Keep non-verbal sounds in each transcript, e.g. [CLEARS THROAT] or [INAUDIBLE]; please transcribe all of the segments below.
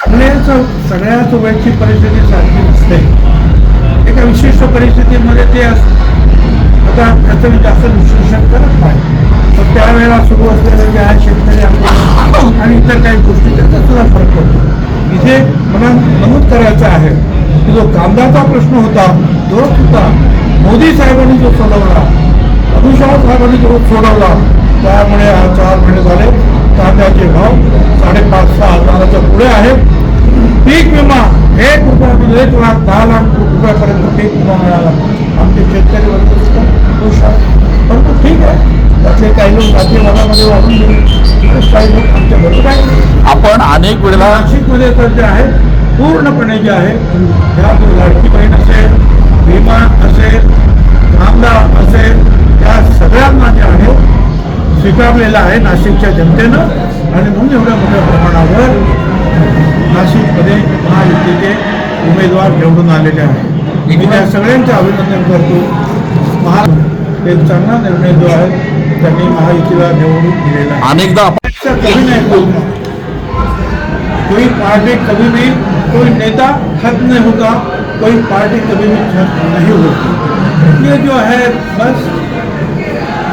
सगळ्याच सगळ्याच वयाची परिस्थिती सारखी नसते. एका विशिष्ट परिस्थितीमध्ये ते अस- आता त्याचं म्हणजे मी जास्त विश्लेषण करत नाही. पण त्यावेळेला सुरू असलेले जे आहे शेतकरी आणि इतर काही गोष्टी त्याचा सुद्धा फरक पडतो. इथे मला नमूद करायचं आहे की जो कांदाचा प्रश्न होता तो सुद्धा मोदी साहेबांनी जो सोडवला अमित शहा साहेबांनी जो सोडवला त्यामुळे आज चार महिने झाले. कांद्याचे भाव साडेपाच सहा हजाराच्या पुढे आहेत. पीक विमा एक रुपयामध्ये एक लाख दहा लाख रुपयापर्यंत पीक विमा मिळाला. आमचे शेतकरी वर्ग खुश आहे परंतु ठीक आहे. त्यातले काही लोक राज्यभरामध्ये वाहून गेले. काही लोक आमच्या बरोबर आहेत. आपण अनेक वेळेला नाशिकमध्ये तर जे आहे पूर्णपणे जे आहे ह्या लाडकी बहीण असेल विमा असेल कांदा असेल त्या सगळ्यांना जे आहे स्वीकारलेलं आहे नाशिकच्या जनतेनं आणि म्हणून एवढ्या मोठ्या प्रमाणावर नाशिकमध्ये महायुतीचे उमेदवार निवडून आलेले आहेत. मी त्या सगळ्यांचे अभिनंदन करतो. महा एक चांगला निर्णय जो आहे त्यांनी महायुतीला निवडून दिलेला आहे. अनेकदा कभी नहीं कोई पार्टी कभी भी कोई नेता खत्म नहीं होता. कोई पार्टी कभी भी खत्म नहीं होती. ये जो है बस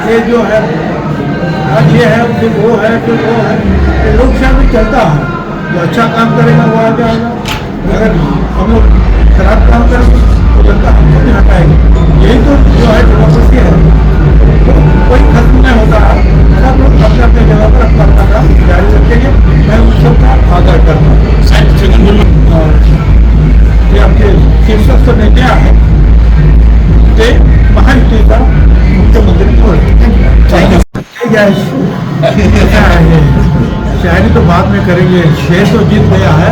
ये जो है आज ये है फिर वो है फिर वो है। ये लोकशाही में चलता है। जो अच्छा काम करेगा वो आ जाएगा अगर हम लोग खराब काम करेंगे तो जनता हमको नहीं हटाएगी। यही तो जो है डेमोक्रेसी है। तो कोई खत्म नहीं होता है। सब लोग अपने अपने जगह पर अपना अपना काम जारी रखेंगे। मैं उन सबका आदर करता हूँ। और जे आमचे शीर्षस्थ नेते आहेत ते महायुतीचा मुख्यमंत्री निवडले शायरी तो बाद में करेंगे। शेर तो जीत गया है।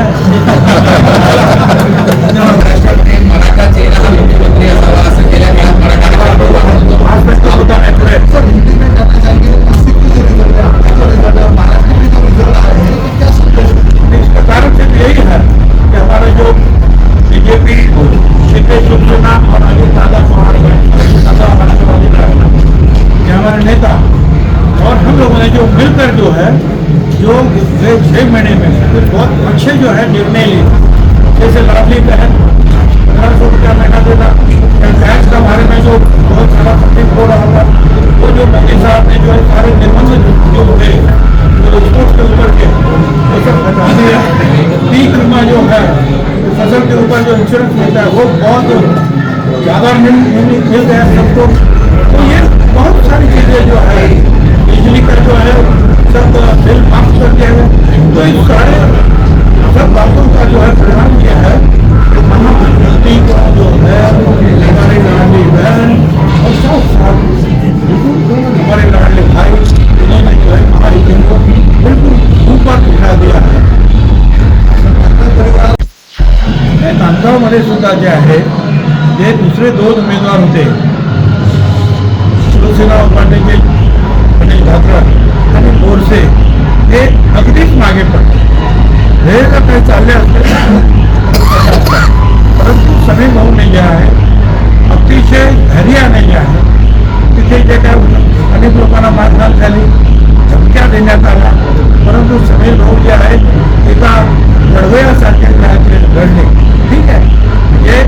मराठा चेहरा हा मुख्यमंत्री असावा असं गेल्या काळात मराठा आज तक तो होता है पूरे इसका कारण सिर्फ यही है कि हमारा जो बीजेपी शिंदे शिवसेना और अजित दादा दादा राष्ट्रवादी कांग्रेस, ये हमारे नेता और हम लोगों ने जो मिलकर जो है, जो छह महीने में कुछ बहुत अच्छे जो है निर्णय लिए। जैसे लाडली बहन पंद्रह सौ रुपया महीना देना टैक्स के बारे में जो बहुत सारा तकलीफ़ हो रहा था, वो जो मोदी साहब ने जो है सारे निर्बंध जो थे जो स्पोर्ट्स के ऊपर के, वो सब हटा दिया। बीमा जो है, फ़सल के ऊपर जो इंश्योरेंस मिलता है, वो बहुत ज़्यादा मिल मिल गया सबको। तो ये बहुत सारी चीज़ें जो है बिजली का जो है, सब बिल माफ़ कर दिया गया तो इस सारे सब बातों का जो है परिणाम ये है कि महायुति का जो है, हमारे लाडली बहन और साथ साथ हमारे लाडले भाई, इन्होंने जो है महायुति को बिल्कुल ऊपर उठा दिया है। हे नांदगावमध्ये सुद्धा जे आहे ते दुसरे दोन उमेदवार होते, शिवसेना उपाध्यक्ष दादरा आणि बोरसे हे अगदीच मागे पडते हे जर काही चालले असते परंतु सभी भाऊने जे आहे. अतिशय धैर्याने जे आहे. तिथे जे काय अनेक लोकांना मारहाण झाली धमक्या देण्यात आल्या. परंतु सभी भाऊ जे आहेत एका लढवयासारखे घडले. ठीक आहे. म्हणजे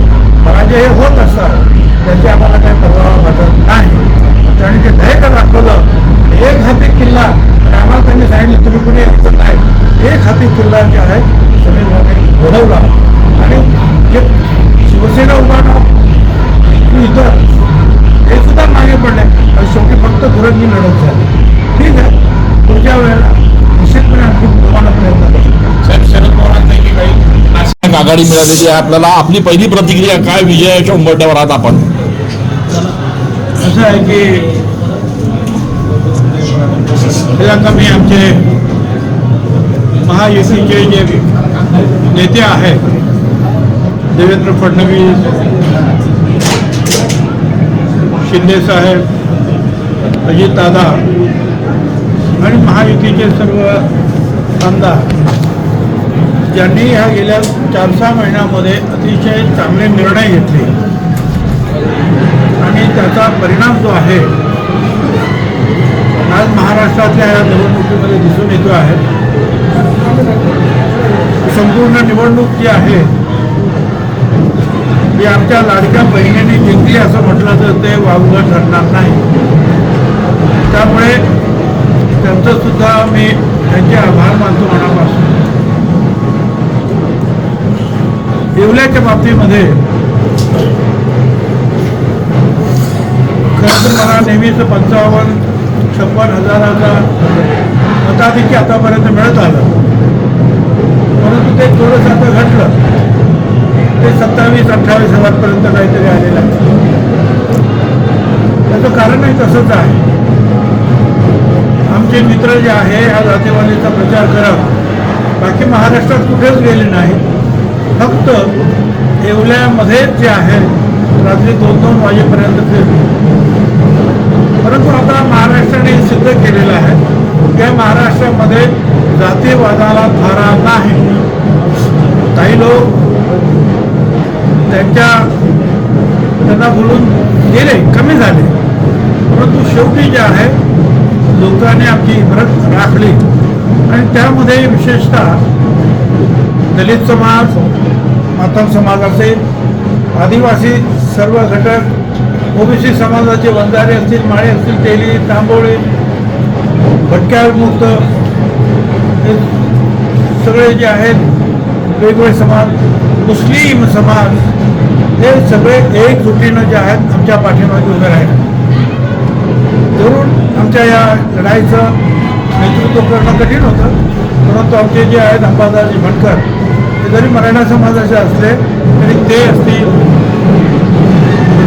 पराजय हे होत असतात त्याची आम्हाला काही परवा वाटत नाही आणि ते धैर्य दाखवलं एक हाती किल्ला आणि त्यांनी सांगितलं तुम्ही कुणी यायचं नाही. एक हाती किल्ला जे आहे समीर भाऊने घडवला आणि जे शिवसेना उभारणार इतर हे सुद्धा मागे पडले. आणि शेवटी फक्त दुरंगी लढत झाली. ठीक आहे? पुढच्या वेळेला निश्चितपणे आणखी तुम्हाला प्रयत्न करू साहेब शरद पवारांपैकी काही नाशिक आघाडी मिळालेली आहे आपल्याला आपली पहिली प्रतिक्रिया काय विजयाच्या उंबरट्यावर आहात आपण? असं आहे की त्याला कमी आमचे महायुतीचे जे नेते आहेत देवेंद्र फडणवीस शिंदे साहेब अजितदादा आणि महायुतीचे सर्व आमदार ज्यांनी ह्या गेल्या चार सहा महिन्यामध्ये अतिशय चांगले निर्णय घेतले. आणि त्याचा परिणाम जो आहे आज महाराष्ट्रातल्या या निवडणुकीमध्ये दिसून येतो आहे. संपूर्ण निवडणूक जी आहे ती आमच्या लाडक्या बहिणीने जिंकली असं म्हटलं तर ते वावगं ठरणार नाही. त्यामुळे त्यांचं सुद्धा मी त्यांचे आभार मानतो मनापासून. येवल्याच्या बाबतीमध्ये खरं तर मला नेहमीच पंचावन्न छप्पन हजाराचा मताधिक्य आतापर्यंत मिळत आलं. परंतु ते थोडंसं आता घटलं. ते सत्तावीस अठ्ठावीस हजारपर्यंत काहीतरी आलेलं आहे. त्याचं कारणही तसंच आहे. आमचे मित्र जे आहे ह्या जातीवादीचा प्रचार करत बाकी महाराष्ट्रात कुठेच गेले नाही. फक्त येवल्यामध्येच जे आहे रात्री दोन दोन वाजेपर्यंत फिरले परंतु आता महाराष्ट्राने सिद्ध केलेलं आहे या महाराष्ट्रामध्ये जातीवादाला थारा नाही. काही लोक त्यांच्या त्यांना बोलून गेले कमी झाले. परंतु शेवटी जे आहे लोकांनी आमची इबरत राखली. आणि त्यामध्ये विशेषतः दलित समाज मातम समाज असेल आदिवासी सर्व घटक ओबीसी समाजाचे वंजारे असतील माळे असतील तेली तांबोळी भटक्यामुक्त हे सगळे जे आहेत वेगवेगळे समाज मुस्लिम समाज हे सगळे एकजुटीनं जे आहेत आमच्या पाठीमागे उभे राहिले. जरूर आमच्या या लढाईचं नेतृत्व करणं कठीण होतं परंतु आमचे जे आहेत अंबादाजी भटकर ते जरी मराठा समाजाचे असले तरी ते असतील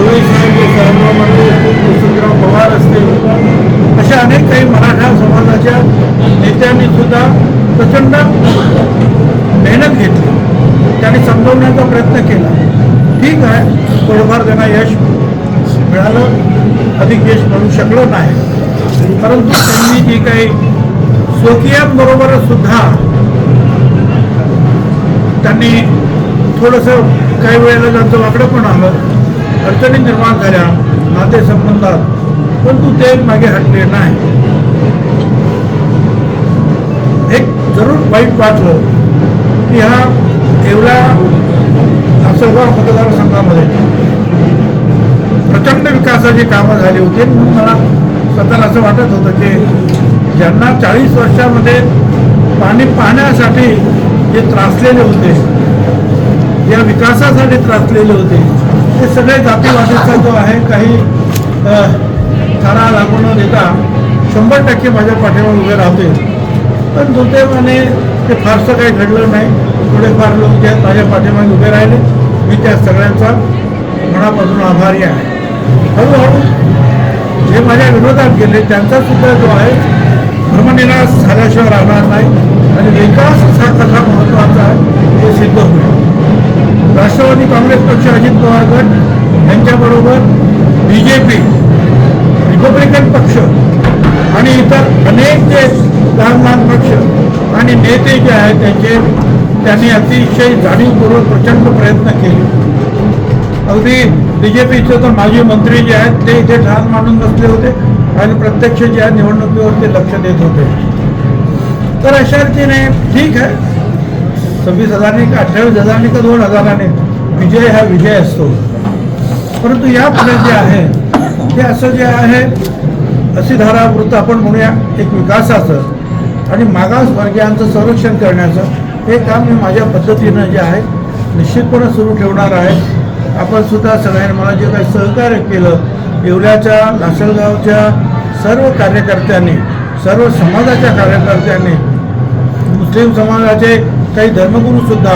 फडणवीस साहेब साहेबराव वसंतराव पवार असतील. अशा अनेक काही मराठा समाजाच्या नेत्यांनी सुद्धा प्रचंड मेहनत घेतली. त्यांनी समजवण्याचा प्रयत्न केला. ठीक आहे थोडंफार त्यांना यश मिळालं. अधिक यश मिळू शकलं नाही. परंतु त्यांनी जी काही स्वकीयांबरोबर सुद्धा त्यांनी थोडंसं काही वेळेला त्यांचं वाकडं पण आलं. अडचणी निर्माण झाल्या नातेसंबंधात परंतु ते मागे हटले नाही. एक जरूर वाईट वाटलं की हा एवढ्या असलगाव मतदारसंघामध्ये प्रचंड विकासाची कामं झाली होती म्हणून मला स्वतःला असं वाटत होतं की ज्यांना चाळीस वर्षामध्ये पाणी पाहण्यासाठी जे त्रासलेले होते या विकासासाठी त्रासलेले होते हे सगळे जातीवादीचा जो आहे काही अ, थारा लागू न देता शंभर टक्के माझ्या पाठीवर उभे राहते पण दुर्दैवाने ते फारसं काही घडलं नाही. थोडेफार लोक जे माझ्या पाठीमागे उभे राहिले. मी त्या सगळ्यांचा मनापासून आभारी आहे. हळूहळू जे माझ्या विरोधात गेले त्यांचा सुद्धा जो आहे भ्रमनिराश झाल्याशिवाय राहणार नाही. आणि विकास हा कसा महत्त्वाचा आहे हे सिद्ध होईल. राष्ट्रवादी काँग्रेस पक्ष अजित पवार गट यांच्याबरोबर बी जे पी रिपब्लिकन पक्ष आणि इतर अनेक जे लहान लहान पक्ष आणि नेते जे आहेत त्यांचे त्यांनी अतिशय जाणीवपूर्वक प्रचंड प्रयत्न केले. अगदी बी जे पीचे तर माजी मंत्री जे आहेत ते इथे ठाण मांडून बसले होते आणि प्रत्यक्ष जे आहे निवडणुकीवर ते लक्ष देत होते. तर अशा रीतीने ठीक आहे. सव्वीस हजारांनी का अठ्ठावीस हजारांनी का दोन हजाराने? विजय हा विजय असतो. परंतु यापुढे जे आहे ते असं जे आहे अशी धारावृत्त आपण म्हणूया एक विकासाचं आणि मागासवर्गीयांचं संरक्षण करण्याचं हे काम मी माझ्या पद्धतीनं जे आहे निश्चितपणे सुरू ठेवणार आहे. आपण सुद्धा सगळ्यांनी मला जे काही सहकार्य केलं येवल्याच्या लासलगावच्या सर्व कार्यकर्त्यांनी सर्व समाजाच्या कार्यकर्त्यांनी मुस्लिम समाजाचे काही धर्मगुरूसुद्धा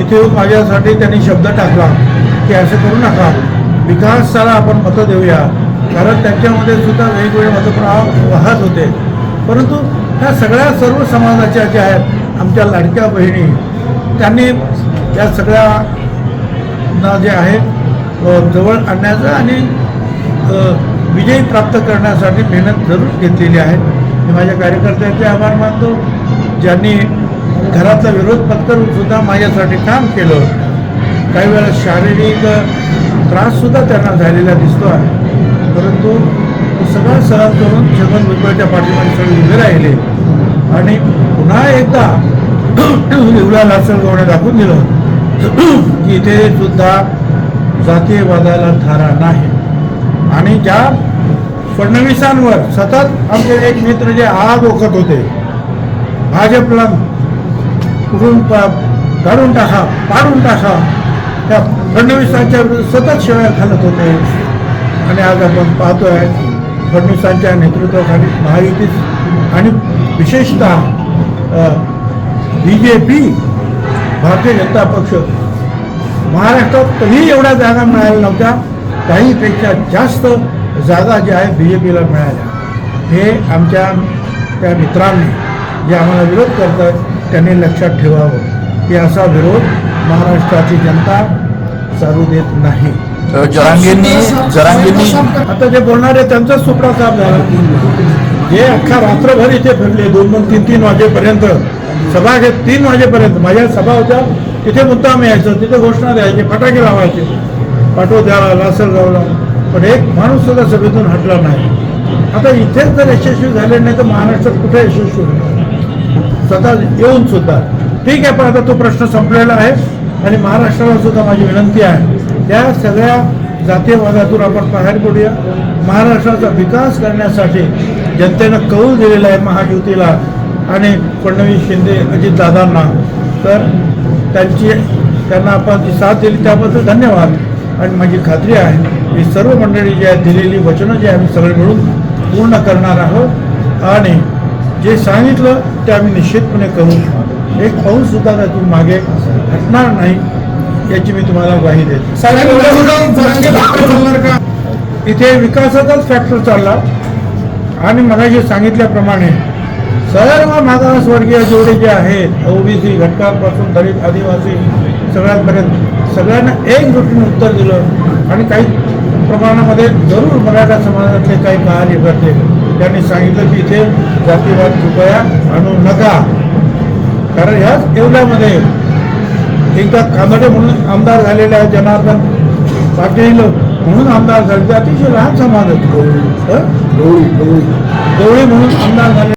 इथे येऊन माझ्यासाठी त्यांनी शब्द टाकला की असं करू नका. विकासाला आपण मतं देऊया. कारण त्यांच्यामध्ये सुद्धा वेगवेगळे मतप्रवाह वाहत होते. परंतु ह्या सगळ्या सर्व समाजाच्या ज्या आहेत आमच्या लाडक्या बहिणी त्यांनी या सगळ्या ना जे आहे जवळ आणण्याचं आणि विजय प्राप्त करण्यासाठी मेहनत जरूर घेतलेली आहे. मी माझ्या कार्यकर्त्यांचे आभार मानतो. ज्यांनी घराचा विरोध पत्करून सुद्धा माझ्यासाठी काम केलं. काही वेळा शारीरिक त्राससुद्धा त्यांना झालेला दिसतो आहे. परंतु सगळा सहन करून छगन भुजबळच्या पाठीमागे सगळे उभे राहिले. आणि पुन्हा एकदा [CLEARS THROAT] एवढ्या लासलगावने दाखवून दिलं की इथे सुद्धा जातीयवादाला थारा नाही. आणि ज्या फडणवीसांवर सतत आमचे एक मित्र जे आग ओकत होते भाजपला कुठून काढून टाका पाडून टाका. त्या फडणवीसांच्या विरुद्ध सतत शिवाय घालत होते. आणि आज आपण पाहतोय फडणवीसांच्या नेतृत्वाखाली महायुतीच आणि विशेषतः B J P Bharatiya Janata पक्ष महाराष्ट्रात कधीही एवढ्या जागा मिळाल्या नव्हत्या. काहीपेक्षा जास्त जागा ज्या आहेत बी जे पीला मिळाल्या. हे आमच्या त्या मित्रांनी जे आम्हाला विरोध करतात त्यांनी लक्षात ठेवावं की असा विरोध महाराष्ट्राची जनता चालू देत नाही. जरांगेंनी जरांगेंनी आता जे बोलणारे त्यांचाच सुपडा साफ झाला. जे अख्खा रात्रभर इथे फिरले दोन दोन तीन तीन वाजेपर्यंत सभा घेत तीन वाजेपर्यंत माझ्या सभा होत्या तिथे मुद्दाम यायचं तिथे घोषणा द्यायची फटाके लावायचे. पाटोद्याला लासलगावला पण एक माणूस सुद्धा सभेतून हटला नाही. आता इथेच जर यशस्वी झाले नाही तर महाराष्ट्रात कुठे यशस्वी होणार स्वतः येऊन सुद्धा. ठीक आहे पण आता तो प्रश्न संपलेला आहे आणि महाराष्ट्राला सुद्धा माझी विनंती आहे. त्या सगळ्या जातीयवादातून आपण बाहेर पडूया. महाराष्ट्राचा विकास करण्यासाठी जनतेनं कौल दिलेला आहे महायुतीला आणि फडणवीस शिंदे अजितदादांना तर त्यांची त्यांना आपण जी साथ दिली त्याबद्दल धन्यवाद. आणि माझी खात्री आहे की सर्व मंडळी जी आहेत दिलेली वचनं जी आम्ही सगळे मिळून पूर्ण करणार आहोत. आणि जे सांगितलं ते आम्ही निश्चितपणे करू. एक पाऊस सुद्धा त्यातून मागे हटणार नाही याची मी तुम्हाला ग्वाही देतो. इथे विकासाचाच फॅक्टर चालला. आणि मला जे सांगितल्याप्रमाणे सर्व मागासवर्गीय जेवढे जे आहेत ओबीसी घटकांपासून दलित आदिवासी सगळ्यांपर्यंत सगळ्यांना एकजुटीने उत्तर दिलं. आणि काही प्रमाणामध्ये जरूर मराठा समाजातले काही कार्यकर्ते त्यांनी सांगितलं की इथे जातीवाद कृपया आणू नका. कारण ह्याच येवल्यामध्ये एकदा कानडे म्हणून आमदार झालेले आहे जनार्दन पाटील म्हणून आमदार झाले. ते अतिशय लहान समाज होते. हं? गवळी म्हणून आमदार झाले.